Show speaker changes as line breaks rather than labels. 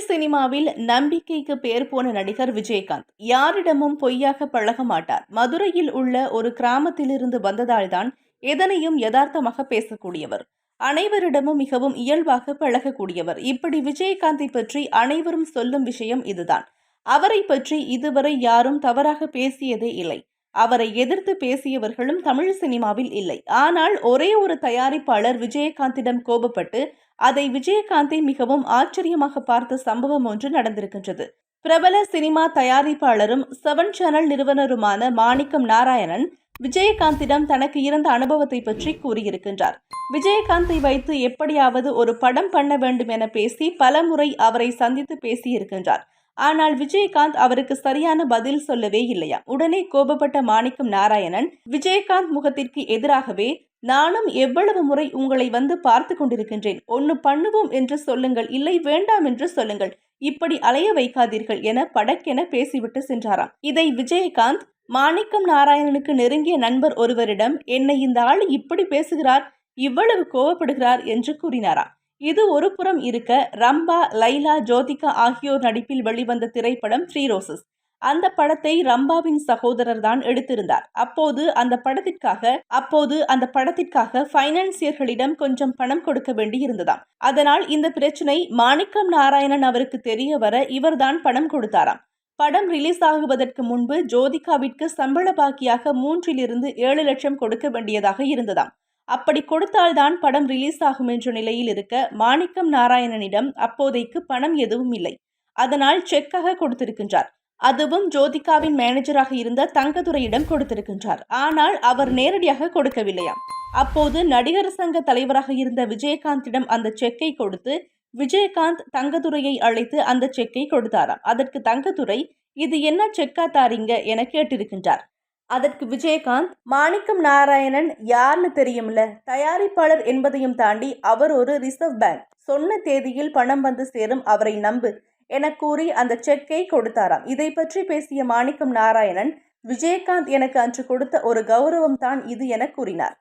சினிமாவில் நம்பிக்கைக்கு பேர் போன நடிகர் விஜயகாந்த் யாரிடமும் பொய்யாக பழக மாட்டார். மதுரையில் உள்ள ஒரு கிராமத்திலிருந்து வந்ததால்தான் எதனையும் யதார்த்தமாக பேசக்கூடியவர். அனைவரிடமும் மிகவும் இயல்பாக பழகக்கூடியவர். இப்படி விஜயகாந்தை பற்றி அனைவரும் சொல்லும் விஷயம் இதுதான். அவரை பற்றி இதுவரை யாரும் தவறாக பேசியதே இல்லை. அவரை எதிர்த்து பேசியவர்களும் தமிழ் சினிமாவில் இல்லை. ஆனால் ஒரே ஒரு தயாரிப்பாளர் விஜயகாந்திடம் கோபப்பட்டு அதை விஜயகாந்தை மிகவும் ஆச்சரியமாக பார்த்த சம்பவம் ஒன்று நடந்திருக்கின்றது. பிரபல சினிமா தயாரிப்பாளரும் செவன் சேனல் நிறுவனருமான மாணிக்கம் நாராயணன் விஜயகாந்திடம் தனக்கு இருந்த அனுபவத்தை பற்றி கூறியிருக்கின்றார். விஜயகாந்தை வைத்து எப்படியாவது ஒரு படம் பண்ண வேண்டும் என பேசி பலமுறை அவரை சந்தித்து பேசியிருக்கின்றார். ஆனால் விஜயகாந்த் அவருக்கு சரியான பதில் சொல்லவே இல்லையா? உடனே கோபப்பட்ட மாணிக்கம் நாராயணன் விஜயகாந்த் முகத்திற்கு எதிராகவே நானும் எவ்வளவு முறை உங்களை வந்து பார்த்து கொண்டிருக்கின்றேன். ஒன்னு பண்ணுவோம் என்று சொல்லுங்கள் இல்லை வேண்டாம் என்று சொல்லுங்கள். இப்படி அலைய வைக்காதீர்கள் என படக்கென பேசிவிட்டு சென்றாராம். இதை விஜயகாந்த் மாணிக்கம் நாராயணனுக்கு நெருங்கிய நண்பர் ஒருவரிடம் என்னை இந்த ஆள் இப்படி பேசுகிறார்? இவ்வளவு கோவப்படுகிறார்? என்று கூறினாராம். இது ஒரு புறம் இருக்க ரம்பா லைலா ஜோதிகா ஆகியோர் நடிப்பில் வெளிவந்த திரைப்படம் த்ரீ ரோசஸ். அந்த படத்தை ரம்பாவின் சகோதரர் தான் எடுத்திருந்தார். அப்போது அந்த படத்திற்காக அப்போது அந்த படத்திற்காக பைனான்சியர்களிடம் கொஞ்சம் பணம் கொடுக்க வேண்டி இருந்ததாம் அதனால் இந்த பிரச்சனை மாணிக்கம் நாராயணன் அவருக்கு தெரிய வர இவர்தான் பணம் கொடுத்தாராம். படம் ரிலீஸ் ஆகுவதற்கு முன்பு ஜோதிகாவிற்கு சம்பள பாக்கியாக மூன்றிலிருந்து ஏழு லட்சம் கொடுக்க வேண்டியதாக இருந்ததாம். அப்படி கொடுத்தால்தான் படம் ரிலீஸ் ஆகும் என்ற நிலையில் இருக்க மாணிக்கம் நாராயணனிடம் அப்போதைக்கு பணம் எதுவும் இல்லை. அதனால் செக்காக கொடுத்திருக்கின்றார். அதுவும் ஜோதிகாவின் மேனேஜராக இருந்த தங்கதுரையிடம் கொடுத்திருக்கின்றார். ஆனால் அவர் நேரடியாக கொடுக்கவில்லையாம். அப்போது நடிகர் சங்க தலைவராக இருந்த விஜயகாந்திடம் அந்த செக்கை கொடுத்து விஜயகாந்த் தங்கதுரையை அழைத்து அந்த செக்கை கொடுத்தாராம். அதற்கு தங்கதுரை இது என்ன செக்கா தாரீங்க? என கேட்டிருக்கின்றார். அதற்கு விஜயகாந்த் மாணிக்கம் நாராயணன் யார்னு தெரியும்ல? தயாரிப்பாளர் என்பதையும் தாண்டி அவர் ஒரு ரிசர்வ் பேங்க். சொன்ன தேதியில் பணம் வந்து சேரும் அவரை நம்பு என கூறி அந்த செக்கை கொடுத்தாராம். இதை பற்றி பேசிய மாணிக்கம் நாராயணன் விஜயகாந்த் எனக்கு அன்று கொடுத்த ஒரு கௌரவம் தான் இது என கூறினார்.